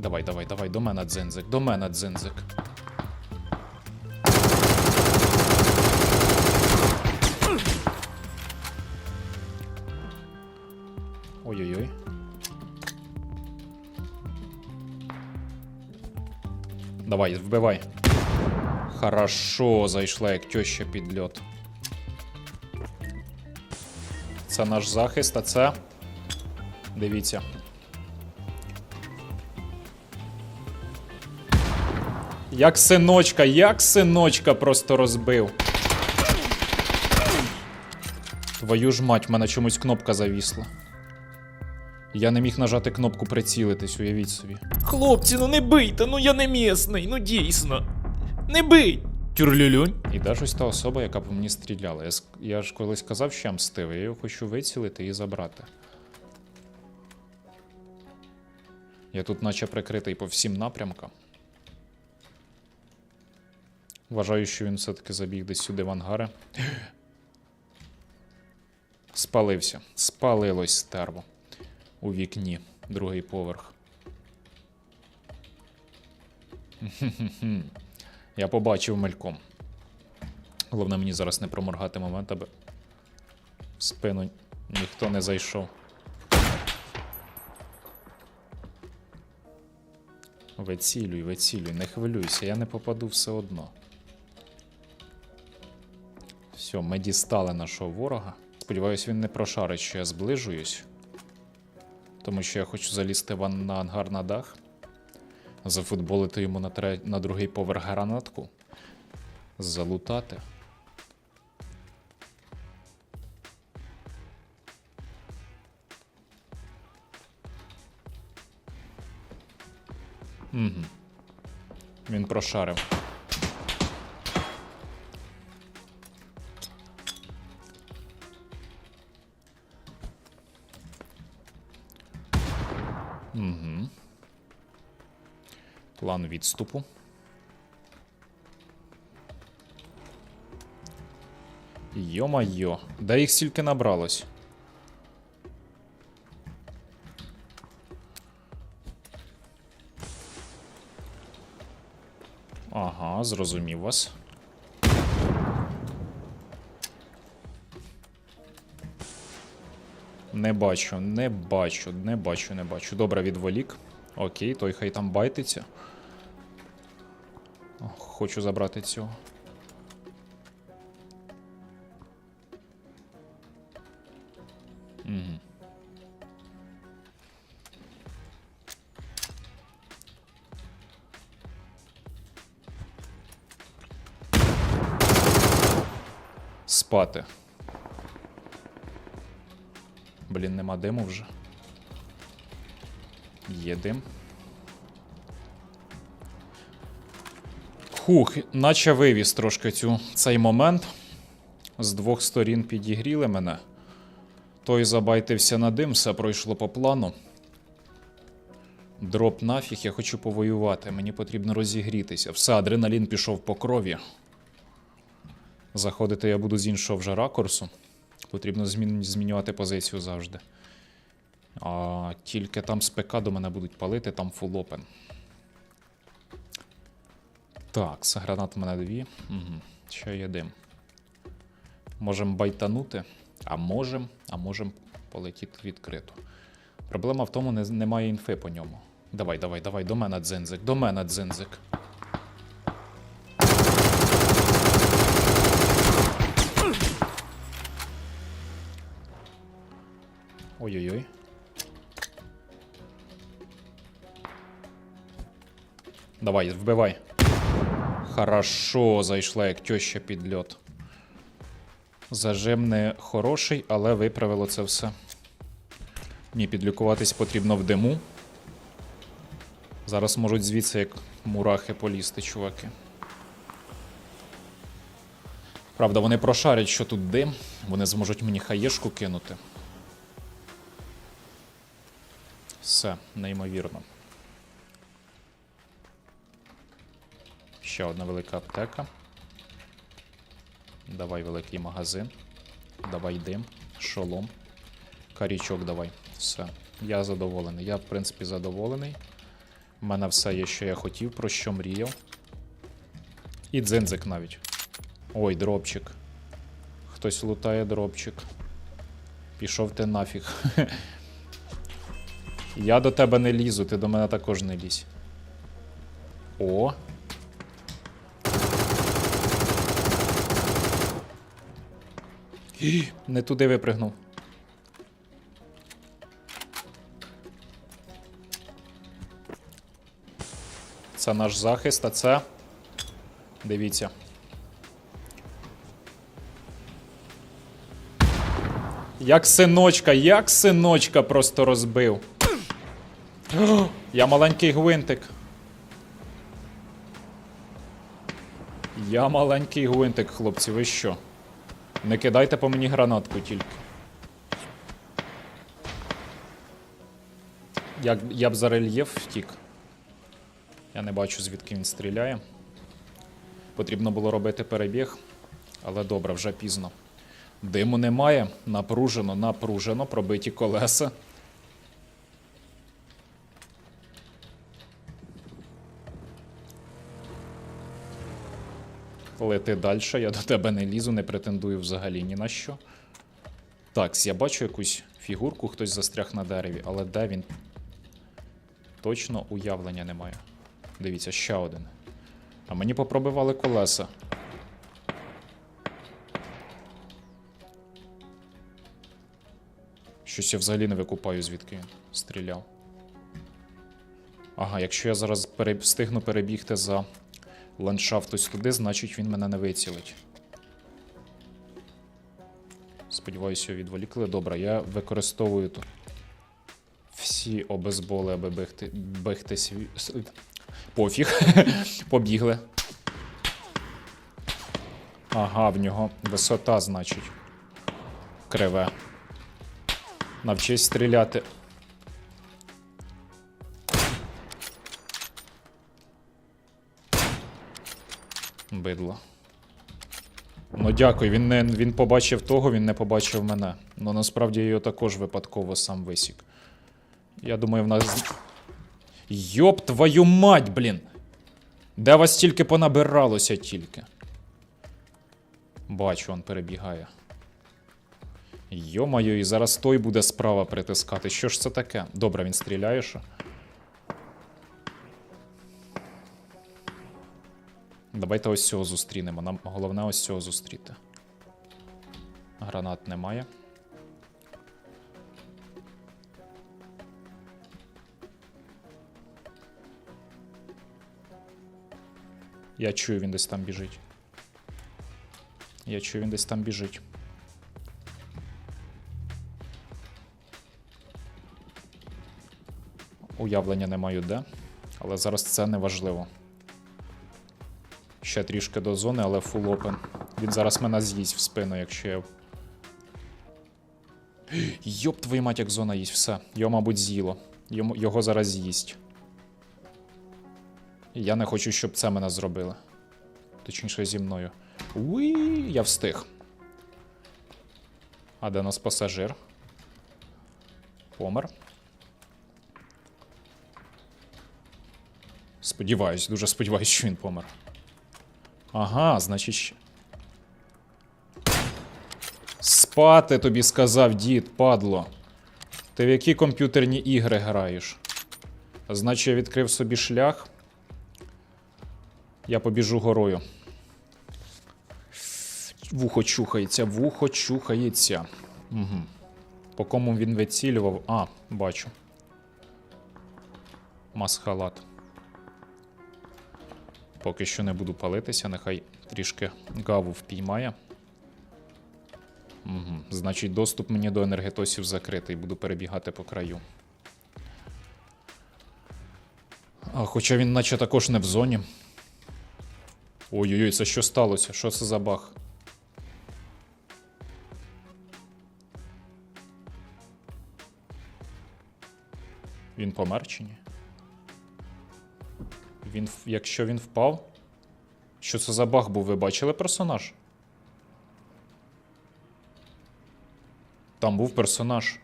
Давай, давай, давай, до мене дзинзик, до мене дзинзик. Ой-ой-ой. Давай, вбивай. Хорошо, зайшла як теща під льот. Це наш захист, а це. Дивіться. Як синочка, як синочка просто розбив. Твою ж мать, в мене чомусь кнопка завісла. Я не міг нажати кнопку прицілитись, уявіть собі. Хлопці, ну не бийте, ну я не місний, ну дійсно. Не бий! Тюрлюлюнь. І де ж ось та особа, яка по мені стріляла. Я, я ж колись казав, що я мстив, я його хочу вицілити і забрати. Я тут наче прикритий по всім напрямкам. Вважаю, що він все-таки забіг десь сюди в ангари. Спалився. Спалилось стерво. У вікні. Другий поверх. Я побачив мельком. Головне мені зараз не проморгати момент, аби в спину ніхто не зайшов. Вицілюй, вицілюй, не хвилюйся, я не попаду все одно. Все, ми дістали нашого ворога. Сподіваюсь, він не прошарить, що я зближуюсь. Тому що я хочу залізти в на ангар на дах, зафутболити йому на, тре... на другий поверх гранатку, залутати. Угу. Він прошарив. Угу. План відступу. Йо-майо, де їх стільки набралось? Ага, зрозумів вас. Не бачу, не бачу, не бачу, не бачу. Добре, відволік. Окей, той хай там байтиться. Хочу забрати цього. Диму вже. Є дим. Хух, наче вивіз трошки цю, цей момент. З двох сторін підігріли мене. Той забайтився на дим, все пройшло по плану. Дроп нафіг, я хочу повоювати. Мені потрібно розігрітися. Все, адреналін пішов по крові. Заходити я буду з іншого вже ракурсу. Потрібно змін... змінювати позицію завжди. А тільки там з ПК до мене будуть палити, там full open. Так, гранат у мене дві. Угу. Ще є дим. Можемо байтанути, а можемо, а можемо полетіти відкрито. Проблема в тому, не, немає інфи по ньому. Давай, давай, давай, до мене дзинзик, до мене дзинзик. Ой-ой-ой. Давай, вбивай. Хорошо, зайшла як теща під льот. Зажим не хороший, але виправило це все. Ні, підлікуватись потрібно в диму. Зараз можуть звідси як мурахи полізти, чуваки. Правда, вони прошарять, що тут дим. Вони зможуть мені хаєшку кинути. Все, неймовірно. Ще одна велика аптека. Давай великий магазин. Давай дим, шолом. Карічок давай. Все. Я задоволений. Я, в принципі, задоволений. У мене все є, що я хотів, про що мріяв. І дзинзик навіть. Ой, дропчик. Хтось лутає дропчик. Пішов ти нафіг. Я до тебе не лізу, ти до мене також не лізь. О. Гі, Не туди випригнув. Це наш захист, а це. Дивіться. Як синочка, як синочка просто розбив. Я маленький гвинтик. Я маленький гвинтик, хлопці, ви що? Не кидайте по мені гранатку тільки. Як, я б за рельєф втік. Я не бачу, звідки він стріляє. Потрібно було робити перебіг, але добре, вже пізно. Диму немає, напружено, напружено, пробиті колеса. Лети далі, я до тебе не лізу, не претендую взагалі ні на що. Так, я бачу якусь фігурку, хтось застряг на дереві, але де він? Точно уявлення немає. Дивіться, ще один. А мені попробивали колеса. Щось я взагалі не викупаю, звідки стріляв. Ага, якщо я зараз встигну перебігти за ландшафт ось туди, значить він мене не вицілить. Сподіваюся, його відволікли. Добре, я використовую тут всі обезболи, аби бігти, бігти сві... Пофіг. Побігли. Ага, в нього висота, значить. Криве. Навчись стріляти. Бидло. Ну дякую, він, не, він побачив того, він не побачив мене. Ну насправді я його також випадково сам висік. Я думаю, в нас. Йоп твою мать, блін! Де вас тільки понабиралося тільки? Бачу, он перебігає. Йо-моє, і зараз той буде справа притискати. Що ж це таке? Добре, він стріляє, що? Давайте ось цього зустрінемо. Нам головне ось цього зустріти. Гранат немає. Я чую, він десь там біжить. Я чую, він десь там біжить. Уявлення не маю де, але зараз це не важливо. Ще трішки до зони, але full open. Він зараз мене з'їсть в спину, якщо я. Йоп, твою мать, як зона їсть, все. Його, мабуть, з'їло. Його зараз з'їсть. Я не хочу, щоб це мене зробили. Точніше, зі мною. Уї, я встиг. А де нас пасажир? Помер. Сподіваюсь, дуже сподіваюсь, що він помер. Ага, значить. Спати тобі сказав дід, падло. Ти в які комп'ютерні ігри граєш? Значить, я відкрив собі шлях. Я побіжу горою. Вухо чухається, вухо чухається. Угу. По кому він вицілював? А, бачу. Масхалат. Поки що не буду палитися, нехай трішки гаву впіймає. Угу. Значить, доступ мені до енергетосів закритий, буду перебігати по краю. А, хоча він наче також не в зоні. Ой-ой-ой, це що сталося? Що це за баг? Він помер чи ні? Він, якщо він впав. Що це за баг був? Ви бачили персонаж? Там був персонаж.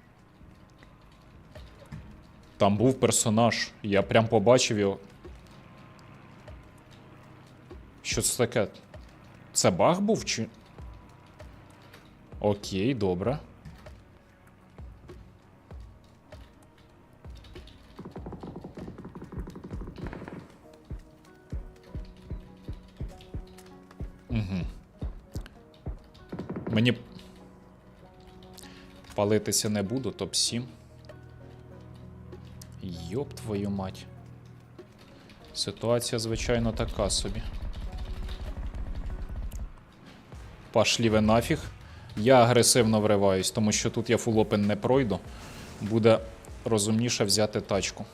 Там був персонаж. Я прям побачив його. Що це таке? Це баг був чи. Окей, добре. Палитися не буду, топ-7. Йоп твою мать. Ситуація, звичайно, така собі. Пошлі ви нафіг. Я агресивно вриваюсь, тому що тут я фулопен не пройду. Буде розумніше взяти тачку.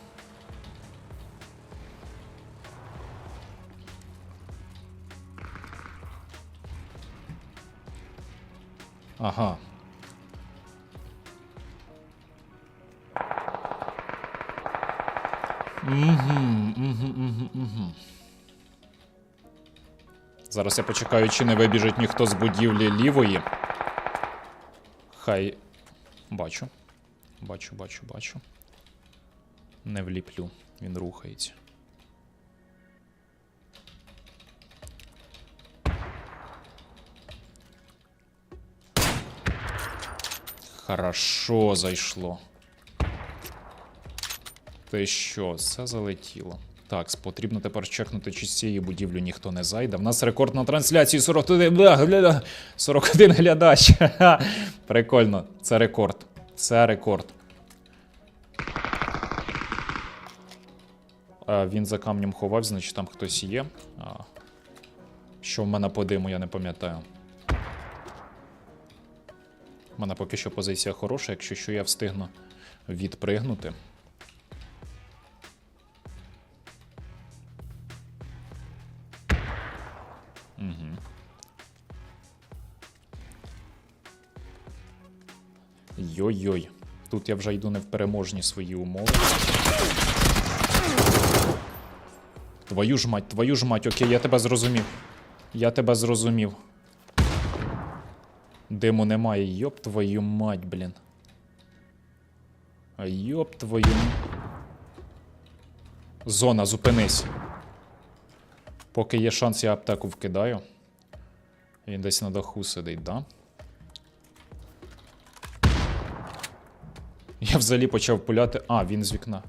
Ага. Угу, угу, угу, угу. Зараз я почекаю, чи не вибіжить ніхто з будівлі лівої. Хай. Бачу. Бачу, бачу, бачу. Не вліплю, він рухається. Хорошо зайшло. Те що, все залетіло. Так, потрібно тепер чекнути, чи з цієї будівлі ніхто не зайде. В нас рекорд на трансляції 41, 41 глядач. Прикольно, це рекорд. Це рекорд. Він за камнем ховав, значить там хтось є. Що в мене по диму, я не пам'ятаю. У мене поки що позиція хороша, якщо що я встигну відпригнути. Йой-йой. Тут я вже йду не в переможні свої умови. Твою ж мать, твою ж мать, окей, я тебе зрозумів. Я тебе зрозумів. Диму немає, йоп твою мать, блін. А йоп твою. Зона, зупинись. Поки є шанс, я аптеку вкидаю. Він десь на даху сидить, да? Я взагалі почав пуляти. А, він з вікна.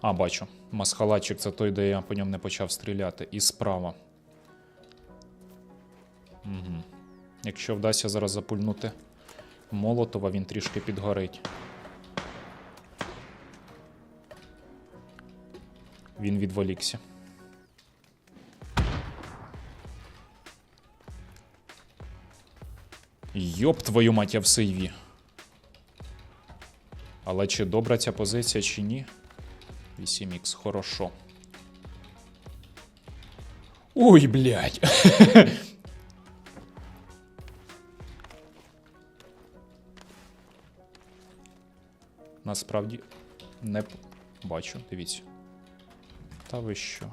А, бачу. Масхалатчик це той, де я по ньому не почав стріляти. І справа. Угу. Якщо вдасться зараз запульнути Молотова, він трішки підгорить. Він відволікся. Йоп твою мать, я в сейві. Але чи добра ця позиція, чи ні? 8х, хорошо. Ой, блядь. Насправді не бачу, дивіться. Та ви що?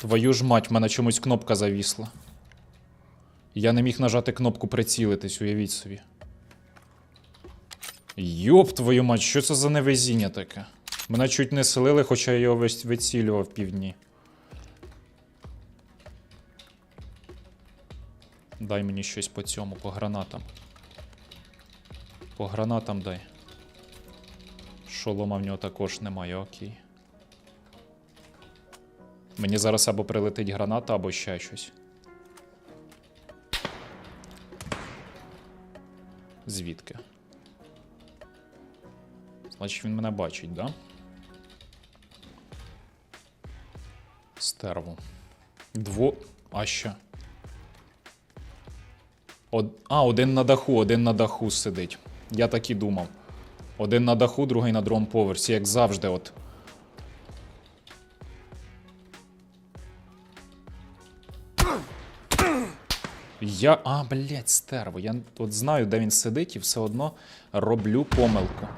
Твою ж мать, в мене чомусь кнопка завісла. Я не міг нажати кнопку прицілитись, уявіть собі. Йоп твою мать, що це за невезіння таке? Мене чуть не селили, хоча я його весь вицілював півдні. Дай мені щось по цьому, по гранатам. По гранатам дай. Шолома в нього також немає, окей. Мені зараз або прилетить граната, або ще щось. Звідки? Значить, він мене бачить, да? Стерву. Дво. А що? Од... А, один на даху, один на даху сидить. Я так і думав. Один на даху, другий на другому поверсі, як завжди, от. Я. А, блядь, стерво. Я от знаю, де він сидить, і все одно роблю помилку.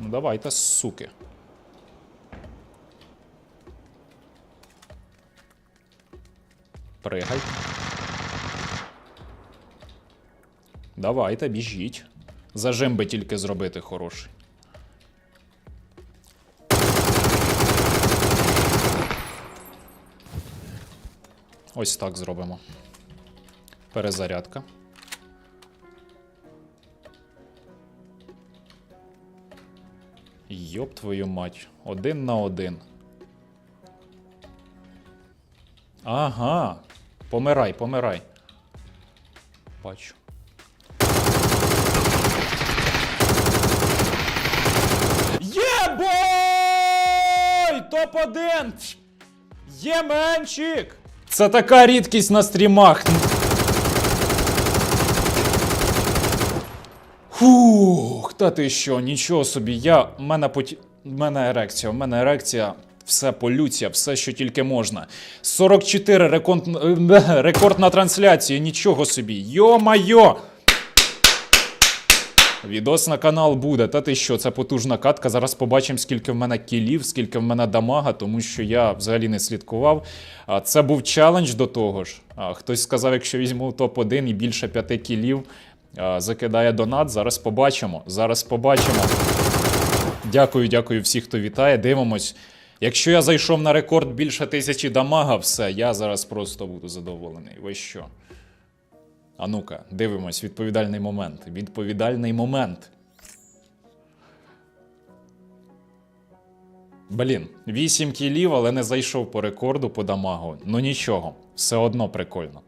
Ну Давайте, суки. Пригай. Давайте, біжіть. Зажим би тільки зробити хороший. Ось так зробимо. Перезарядка. Йоп твою мать. Один на один. Ага. Помирай, помирай. Бачу. Єбой! Топ-1! Єменчик! Це така рідкість на стрімах. Фух, та ти що, нічого собі. Я. Мене поті... мене ерекція, в мене ерекція. Все полюція, все, що тільки можна. 44 рекорд, е, рекорд на трансляції, нічого собі. Йо-майо! Відос на канал буде. Та ти що, це потужна катка. Зараз побачимо, скільки в мене кілів, скільки в мене дамага, тому що я взагалі не слідкував. Це був челендж до того ж. Хтось сказав, якщо візьму топ-1 і більше 5 кілів, закидає донат. Зараз побачимо. Зараз побачимо. Дякую, дякую всіх, хто вітає. Дивимось. Якщо я зайшов на рекорд більше тисячі дамага, все, я зараз просто буду задоволений. Ви що? А ну-ка, дивимось, відповідальний момент. Відповідальний момент. Блін, 8 кілів, але не зайшов по рекорду по дамагу. Ну нічого, все одно прикольно.